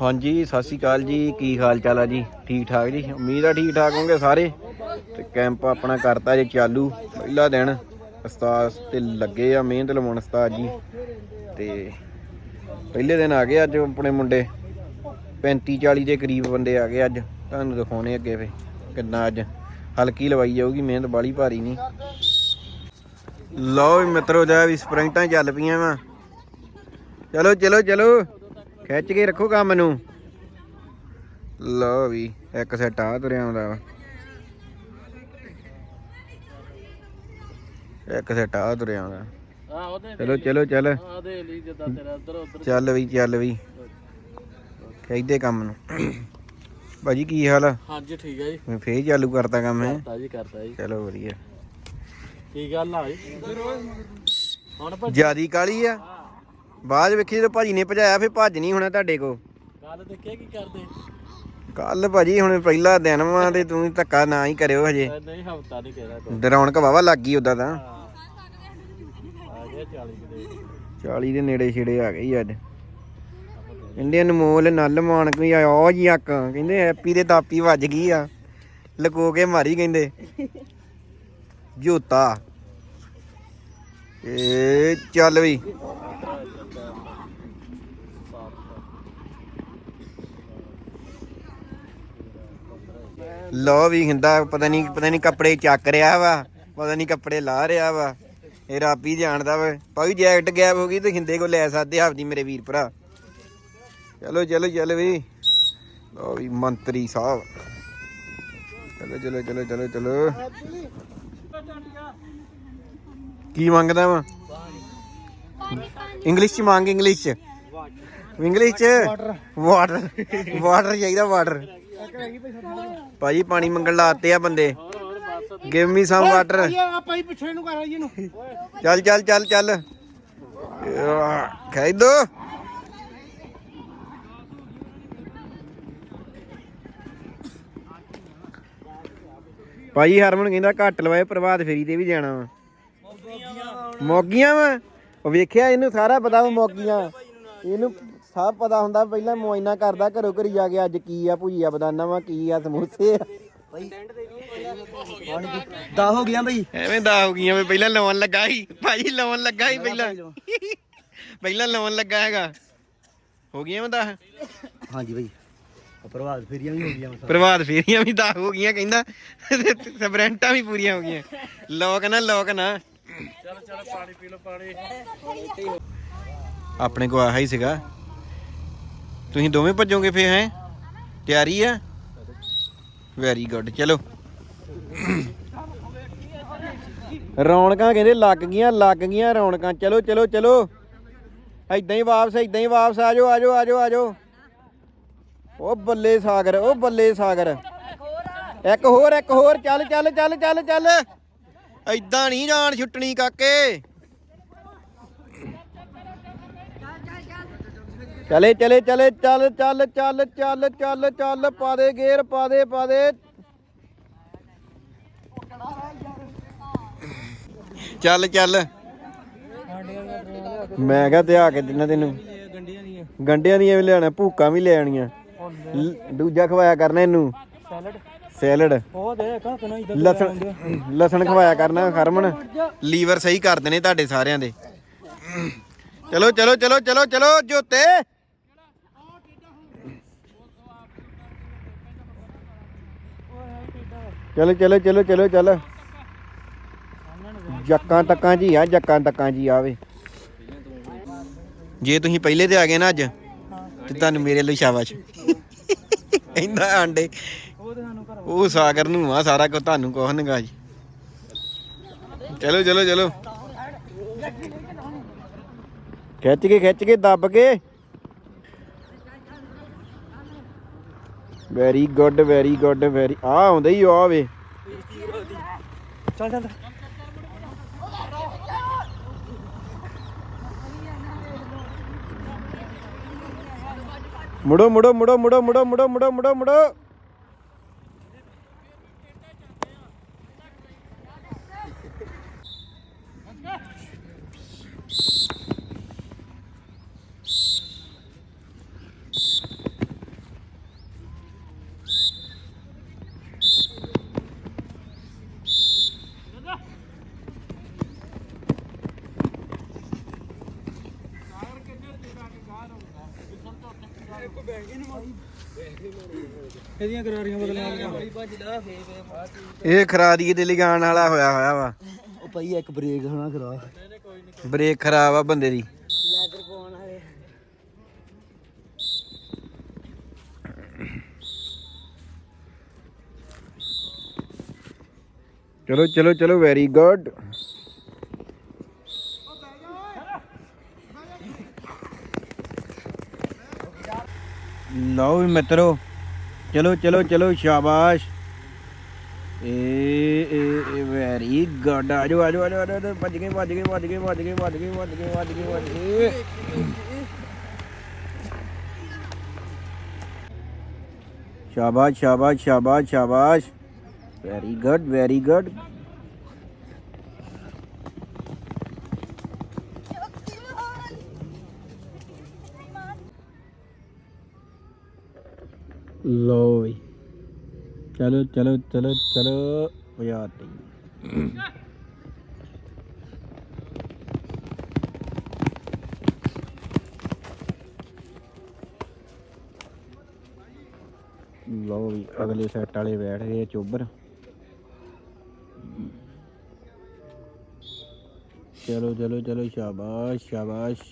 ਹਾਂਜੀ, ਸਤਿ ਸ਼੍ਰੀ ਅਕਾਲ ਜੀ। ਕੀ ਹਾਲ ਚਾਲ ਆ ਜੀ? ਠੀਕ ਠਾਕ ਜੀ? ਉਮੀਦ ਆ ਠੀਕ ਠਾਕ ਹੋਗੇ ਸਾਰੇ? ਤੇ ਕੈਂਪ ਆਪਣਾ ਕਰਤਾ ਜੇ ਚਾਲੂ। ਪਹਿਲਾ ਦਿਨ ਉਸਤਾਦ ਤੇ ਲੱਗੇ ਆ ਮਿਹਨਤ ਲਵਾਉਣ ਉਸਤਾਦ ਜੀ। ਤੇ ਪਹਿਲੇ ਦਿਨ ਆ ਗਏ ਅੱਜ ਆਪਣੇ ਮੁੰਡੇ। 35 40 ਦੇ ਕਰੀਬ ਬੰਦੇ ਆ ਗਏ ਅੱਜ। ਤੁਹਾਨੂੰ ਦਿਖਾਉਣੇ ਅੱਗੇ ਫੇ ਕਿੰਨਾ ਅੱਜ। ਹਲਕੀ ਲਵਾਈ ਜਾਊਗੀ, ਮਿਹਨਤ ਬਾਲੀ ਭਾਰੀ ਨਹੀਂ। ਲਓ ਵੀ ਮਿੱਤਰੋ, ਜਾ ਵੀ ਸਪ੍ਰਿੰਟਾਂ ਚੱਲ ਪਈਆਂ ਵਾ। ਚਲੋ ਚਲੋ ਚਲੋ। ਖਿੱਚ ਕੇ ਰੱਖੋ ਕੰਮ ਨੂੰ। ਲਓ ਵੀ ਇੱਕ ਸੈਟ ਆ ਤੁਰਿਆ ਆਉਂਦਾ ਵਾ। ਇੱਕ ਸੈਟ ਆ ਤੁਰਿਆ ਆਉਂਦਾ। ਹਾਂ ਉਹਦੇ ਚਲੋ ਚਲੋ ਚੱਲ। ਉਹਦੇ ਲਈ ਜਿੱਦਾਂ ਤੇਰਾ ਉਧਰ ਉਧਰ। ਚੱਲ ਵੀ ਚੱਲ ਵੀ। ਖਿੱਚਦੇ ਕੰਮ ਨੂੰ। ਭਾਜੀ ਕੀ ਹਾਲ ਆ? ਹਾਂਜੀ ਠੀਕ ਹੈ ਜੀ। ਮੈਂ ਫੇਰ ਚਾਲੂ ਕਰਤਾ ਕੰਮ ਹੈ ਕਰਤਾ ਜੀ ਕਰਤਾ ਜੀ। ਚਲੋ ਵਧੀਆ। ਕੀ ਗੱਲ ਆ ਜੀ ਹੁਣ ਜਿਆਦੀ ਕਾਲੀ ਆ? ਬਾਅਦ ਵੇਖੀ ਜਦੋਂ ਭਾਜੀ ਨੇ ਭਜਾਇਆ ਫੇਰ ਭੱਜ ਨਹੀਂ ਹੋਣਾ ਤੁਹਾਡੇ ਕੋ ਕੱਲ ਦੇਖਿਆ ਕੀ ਕਰਦੇ? ਕੱਲ ਭਾਜੀ ਹੁਣ ਪਹਿਲਾ ਦਿਨ ਵਾ ਤੇ ਤੂੰ ਧੱਕਾ ਨਾ ਹੀ ਕਰਿਓ ਹਜੇ। ਨਹੀਂ ਹਫਤਾ ਨਹੀਂ ਕਹਿਣਾ ਤੂੰ ਰੌਣਕ ਵਾਵਾ ਲੱਗ ਗਈ ਉਦਾਂ ਤਾਂ। ਆ ਗਿਆ 40 ਕਿਤੇ 40 ਦੇ ਨੇੜੇ ਛੇੜੇ ਆ ਗਈ ਅੱਜ। ਇੰਡੀਅਨ ਮੋਲ ਨਲ ਮਾਨ ਕੋਈ ਆ ਉਹ ਜੀ ਅੱਕ। ਕਹਿੰਦੇ ਹੈਪੀ ਦੇ ਦਾਪੀ ਵੱਜ ਗਈ ਆ। ਲਕੋ ਕੇ ਮਾਰੀ ਕਹਿੰਦੇ। ਜੋਤਾ। ਏ ਚੱਲ ਵੀ। ਲੋ ਵੀ hinda ਪਤਾ ਨਹੀਂ ਪਤਾ ਨਹੀਂ ਕੱਪੜੇ ਚੱਕ ਰਿਹਾ ਵਾ ਪਤਾ ਨਹੀਂ ਕੱਪੜੇ ਲਾ ਰਿਹਾ ਵਾ। ਇਹ ਰੱਬ ਹੀ ਜਾਣਦਾ ਵਾ। ਭਾਈ ਜੈਕਟ ਗਾਇਬ ਹੋ ਗਈ ਤੇ ਹਿੰਦੇ ਕੋ ਲੈ ਸਕਦੇ ਆਪਦੀ ਮੇਰੇ ਵੀਰ ਭਰਾ। ਚਲੋ ਚਲੋ ਚੱਲ ਵੀ। ਲੋ ਵੀ ਮੰਤਰੀ ਸਾਹਿਬ। ਚਲੋ ਚਲੋ ਚਲੋ ਚਲੋ ਚਲੋ। ਕੀ ਮੰਗਦਾ ਵਾ? ਇੰਗਲਿਸ਼ ਚ ਮੰਗ ਇੰਗਲਿਸ਼ ਚ। ਇੰਗਲਿਸ਼ ਚ? ਵਾਟਰ ਵਾਟਰ ਚਾਹੀਦਾ ਵਾਟਰ ਭਾਜੀ ਪਾਣੀ ਮੰਗਣ ਲਾਤੇ ਆ ਬੰਦੇ। ਗਿਵ ਮੀ ਸਮ ਵਾਟਰ ਆਪਾਂ ਹੀ ਪਿੱਛੇ ਨੂੰ ਕਰ ਆਈਏ ਨੂੰ ਚੱਲ ਚੱਲ ਚੱਲ ਚੱਲ। ਖਾਈ ਦੋ ਭਾਈ ਹਰਮਨ ਕਹਿੰਦਾ ਘੱਟ ਲਵਾਏ ਪ੍ਰਭਾਤ ਫੇਰੀ ਤੇ ਵੀ ਜਾਣਾ ਵਾ। ਮੋਗੀਆਂ ਵਾ। ਉਹ ਵੇਖਿਆ ਇਹਨੂੰ ਸਾਰਾ ਪਤਾ ਵਾ ਮੋਗੀਆਂ। ਇਹਨੂੰ ਸਭ ਪਤਾ ਹੁੰਦਾ ਪਹਿਲਾਂ ਮੁਆਇਨਾ ਕਰਦਾ ਘਰੋਂ ਘਰੀ ਜਾ ਕੇ ਅੱਜ ਕੀ ਆ ਭੁਜੀਆ ਬਦਾਨਾ ਵਾ ਕੀ ਆ ਸਮੋਸੇ ਆ। ਦਾ ਹੋ ਗਿਆ ਬਈ। ਐਵੇਂ ਦਾ ਹੋ ਗਈਆਂ ਵੀ ਪਹਿਲਾਂ ਲਾਉਣ ਲੱਗਾ ਸੀ। ਭਾਜੀ ਲਾਉਣ ਲੱਗਾ ਸੀ ਪਹਿਲਾਂ। ਪਹਿਲਾਂ ਲਾਉਣ ਲੱਗਾ ਹੈਗਾ। ਹੋ ਗਈਆਂ ਮੈਂ ਦਸ? ਹਾਂਜੀ ਬਈ। ਪ੍ਰਭਾਤ ਫੇਰੀਆਂ ਵੀ ਹੋ ਗਈਆਂ ਪ੍ਰਭਾਤ ਫੇਰੀਆਂ ਵੀ ਦਸ ਹੋ ਗਈਆਂ ਕਹਿੰਦਾ। ਤੇ ਸਪਰੈਂਟਾਂ ਵੀ ਪੂਰੀਆਂ ਹੋ ਗਈਆਂ। ਲੋਕ ਨਾ ਲੋਕ ਨਾ। ਚਲ ਚਲ ਪਾਣੀ ਪੀ ਲਓ ਪਾਣੀ। ਆਪਣੇ ਕੋ ਆਹਾ ਹੀ ਸੀਗਾ। ਤੁਸੀਂ ਦੋਵੇਂ ਭੱਜੋਗੇ ਫੇ ਹੈ? ਤਿਆਰੀ ਆ? ਵੈਰੀ ਗੁੱਡ ਚਲੋ। ਰੌਣਕਾਂ ਕਹਿੰਦੇ ਲੱਗ ਗਈਆਂ ਲੱਗ ਗਈਆਂ ਰੌਣਕਾਂ। ਚਲੋ ਚਲੋ ਚਲੋ। ਏਦਾਂ ਹੀ ਵਾਪਸ, ਏਦਾਂ ਹੀ ਵਾਪਸ ਆ ਜਾਓ ਆ ਜਾਓ ਆ ਜਾਓ ਆ ਜਾਓ। ਉਹ ਬੱਲੇ ਸਾਗਰ ਉਹ ਬੱਲੇ ਸਾਗਰ। ਇੱਕ ਹੋਰ ਇੱਕ ਹੋਰ। ਚੱਲ ਚੱਲ ਚੱਲ ਚੱਲ ਚੱਲ। ਏਦਾਂ ਨਹੀਂ ਜਾਣ ਛੁੱਟਣੀ ਕਾਕੇ। ਚਲੇ ਚਲੇ ਚਲੇ ਚੱਲ ਚੱਲ ਚੱਲ ਚੱਲ ਚੱਲ ਚੱਲ ਪਾ ਦੇ ਗੇਰ ਪਾ ਦੇ ਪਾ ਦੇ। ਚੱਲ ਚੱਲ। ਮੈਂ ਕਿਹਾ ਤੇ ਆ ਕੇ ਦਿਨਾਂ ਤੈਨੂੰ। ਗੰਡੀਆਂ ਦੀਆਂ ਗੰਡਿਆਂ ਦੀਆਂ ਵੀ ਲਿਆਣਾ ਭੂਕਾਂ ਵੀ ਲੈ ਆਣੀਆਂ ਦੂਜਾ ਖਵਾਇਆ ਕਰਨਾ ਇਹਨੂੰ। ਸੈਲਡ। ਉਹ ਦੇ ਲਸਣ ਲਸਣ ਖਵਾਇਆ ਕਰਨਾ ਹਰਮਨ। ਲੀਵਰ ਸਹੀ ਕਰ ਦੇਣੇ ਤੁਹਾਡੇ ਸਾਰਿਆਂ ਦੇ। ਚਲੋ ਚਲੋ ਚਲੋ ਚਲੋ ਚਲੋ ਜੋਤੇ। ਚਲੋ ਚਲੋ ਚਲੋ ਚਲੋ ਚੱਲ। ਜੱਕਾਂ ਤੱਕਾਂ ਜੀ ਆ ਜੱਕਾਂ ਤੱਕਾਂ ਜੀ ਆਵੇ। ਜੇ ਤੁਸੀਂ ਪਹਿਲੇ ਤੇ ਆ ਗਏ ਨਾ ਅੱਜ ਤੇ ਤੁਹਾਨੂੰ ਮੇਰੇ ਲਈ ਸ਼ਾਬਾਸ਼। ਇੰਨਾ ਆਂਡੇ। ਉਹ ਸਾਗਰ ਨੂੰ ਆ ਸਾਰਾ ਕੁਝ ਤੁਹਾਨੂੰ ਕੁਛ ਨਗਾ ਜੀ। ਚਲੋ ਚਲੋ ਚਲੋ। ਖਿੱਚ ਕੇ ਖਿੱਚ ਕੇ ਦੱਬ ਕੇ। Very good very good very ਆ ਆਉਂਦਾ ਹੀ ਆ ਵੇ। ਚੱਲ ਚੱਲ। ਮੁੜੋ ਮੁੜੋ ਮੁੜੋ ਮੁੜੋ ਮੁੜੋ ਮੁੜੋ ਮੁੜੋ ਮੁੜੋ। ਇਹਦੀਆਂ ਕਰਾਰੀਆਂ ਬਦਲੀਆਂ ਇਹ ਖਰਾਦੀਏ ਦੇ ਲਿਗਾਣ ਵਾਲਾ ਹੋਇਆ ਹੋਇਆ ਵਾ। ਉਹ ਭਾਈ ਇੱਕ ਬ੍ਰੇਕ ਹੋਣਾ ਕਰਾ ਬ੍ਰੇਕ ਖਰਾਬ ਆ ਬੰਦੇ ਦੀ। ਚਲੋ ਚਲੋ ਚਲੋ ਵੈਰੀ ਗੁੱਡ ਲਓ ਵੀ ਮਿੱਤਰੋ ਚਲੋ ਚਲੋ ਚਲੋ ਸ਼ਾਬਾਸ਼। ਏ ਏ ਵੈਰੀ ਗੁੱਡ। ਆਜੋ ਆਜੋ ਆਜੋ ਆਜੋ ਆਜੋ, ਭੱਜ ਗਏ ਭੱਜ ਗਏ ਭੱਜ ਗਏ ਭੱਜ ਗਏ ਭੱਜ ਗਏ ਭੱਜ ਗਏ ਭੱਜ ਗਏ ਭੱਜ ਗਏ। ਸ਼ਾਬਾਸ਼ ਸ਼ਾਬਾਸ਼ ਸ਼ਾਬਾਸ਼ ਸ਼ਾਬਾਸ਼। Very good very good. ਲਓ ਵੀ ਚਲੋ ਚਲੋ ਚਲੋ ਚਲੋ ਵਜਾ ਤੀ ਲੋ ਵੀ ਅਗਲੇ ਸੈੱਟ ਵਾਲੇ ਬੈਠ ਗਏ ਚੋਬਰ। ਚਲੋ ਚਲੋ ਚਲੋ, ਸ਼ਾਬਾਸ਼ ਸ਼ਾਬਾਸ਼।